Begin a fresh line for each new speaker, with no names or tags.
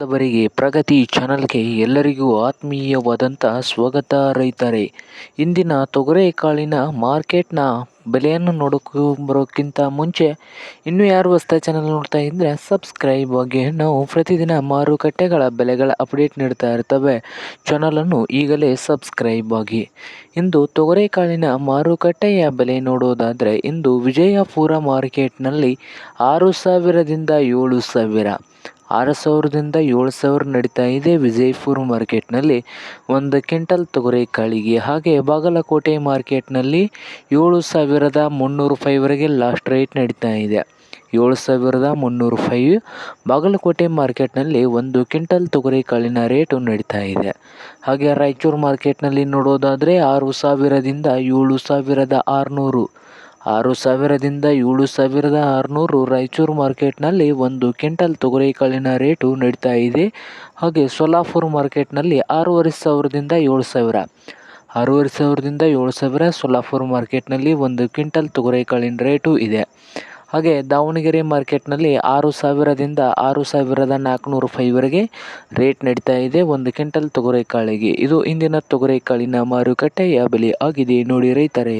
ಬಾಂಧವರಿಗೆ ಪ್ರಗತಿ ಚಾನಲ್ಗೆ ಎಲ್ಲರಿಗೂ ಆತ್ಮೀಯವಾದಂಥ ಸ್ವಾಗತ ರೈತರೇ. ಇಂದಿನ ತೊಗರೆಕಾಳಿನ ಮಾರ್ಕೆಟ್ನ ಬೆಲೆಯನ್ನು ನೋಡೋಕ್ಕೂ ಬರೋಕ್ಕಿಂತ ಮುಂಚೆ ಇನ್ನೂ ಯಾರು ಹೊಸ ಚಾನಲ್ ನೋಡ್ತಾ ಇದ್ದರೆ ಸಬ್ಸ್ಕ್ರೈಬ್ ಆಗಿ. ನಾವು ಪ್ರತಿದಿನ ಮಾರುಕಟ್ಟೆಗಳ ಬೆಲೆಗಳ ಅಪ್ಡೇಟ್ ನೀಡ್ತಾ ಇರ್ತವೆ. ಚಾನಲನ್ನು ಈಗಲೇ ಸಬ್ಸ್ಕ್ರೈಬ್ ಆಗಿ. ಇಂದು ತೊಗರೆಕಾಳಿನ ಮಾರುಕಟ್ಟೆಯ ಬೆಲೆ ನೋಡೋದಾದರೆ ಇಂದು ವಿಜಯಪುರ ಮಾರ್ಕೆಟ್ನಲ್ಲಿ ಆರು ಸಾವಿರದಿಂದ ಏಳು ಸಾವಿರ. ಆರು ಸಾವಿರದಿಂದ ಏಳು ಸಾವಿರ ನಡೀತಾ ಇದೆ. ವಿಜಯಪುರ ಮಾರ್ಕೆಟ್ನಲ್ಲಿ ಒಂದು ಕ್ವಿಂಟಲ್ ತೊಗರೆಕಾಳಿಗೆ ಹಾಗೆ ಬಾಗಲಕೋಟೆ ಮಾರ್ಕೆಟ್ನಲ್ಲಿ ಏಳು ಸಾವಿರದ ಮುನ್ನೂರು ರೂಪಾಯಿವರೆಗೆ ಲಾಸ್ಟ್ ರೇಟ್ ನಡೀತಾ ಇದೆ. ಏಳು ಸಾವಿರದ ಮುನ್ನೂರು ರೂಪಾಯಿ ಬಾಗಲಕೋಟೆ ಮಾರ್ಕೆಟ್ನಲ್ಲಿ ಒಂದು ಕ್ವಿಂಟಲ್ ತೊಗರೆಕಾಳಿನ ರೇಟು ನಡೀತಾ ಇದೆ. ಹಾಗೆ ರಾಯಚೂರು ಮಾರ್ಕೆಟ್ನಲ್ಲಿ ನೋಡೋದಾದರೆ ಆರು ಸಾವಿರದಿಂದ ಏಳು ಸಾವಿರದ ಆರುನೂರು ಆರು ಸಾವಿರದಿಂದ ಏಳು ಸಾವಿರದ ಆರುನೂರು ರಾಯಚೂರು ಮಾರ್ಕೆಟ್ನಲ್ಲಿ ಒಂದು ಕ್ವಿಂಟಲ್ ತೊಗರಿಕಾಳಿನ ರೇಟು ನಡೀತಾ ಇದೆ. ಹಾಗೆ ಸೋಲಾಪುರ ಮಾರ್ಕೆಟ್ನಲ್ಲಿ ಆರೂವರೆ ಸಾವಿರದಿಂದ ಏಳು ಸಾವಿರ. ಆರೂವರೆ ಸಾವಿರದಿಂದ ಏಳು ಸಾವಿರ ಸೋಲಾಪುರ ಮಾರ್ಕೆಟ್ನಲ್ಲಿ ಒಂದು ಕ್ವಿಂಟಲ್ ತೊಗರಿಕಾಳಿನ ರೇಟು ಇದೆ. ಹಾಗೆ ದಾವಣಗೆರೆ ಮಾರ್ಕೆಟ್ನಲ್ಲಿ ಆರು ಸಾವಿರದಿಂದ ಆರು ಸಾವಿರದ ನಾಲ್ಕುನೂರು ರೂಪಾಯಿವರೆಗೆ ರೇಟ್ ನಡೀತಾ ಇದೆ ಒಂದು ಕ್ವಿಂಟಲ್ ತೊಗರೆಕಾಳಿಗೆ ಇದು ಇಂದಿನ ತೊಗರೆಕಾಳಿನ ಮಾರುಕಟ್ಟೆಯ ಬೆಲೆ ಆಗಿದೆ. ನೋಡಿ ರೈತರೇ.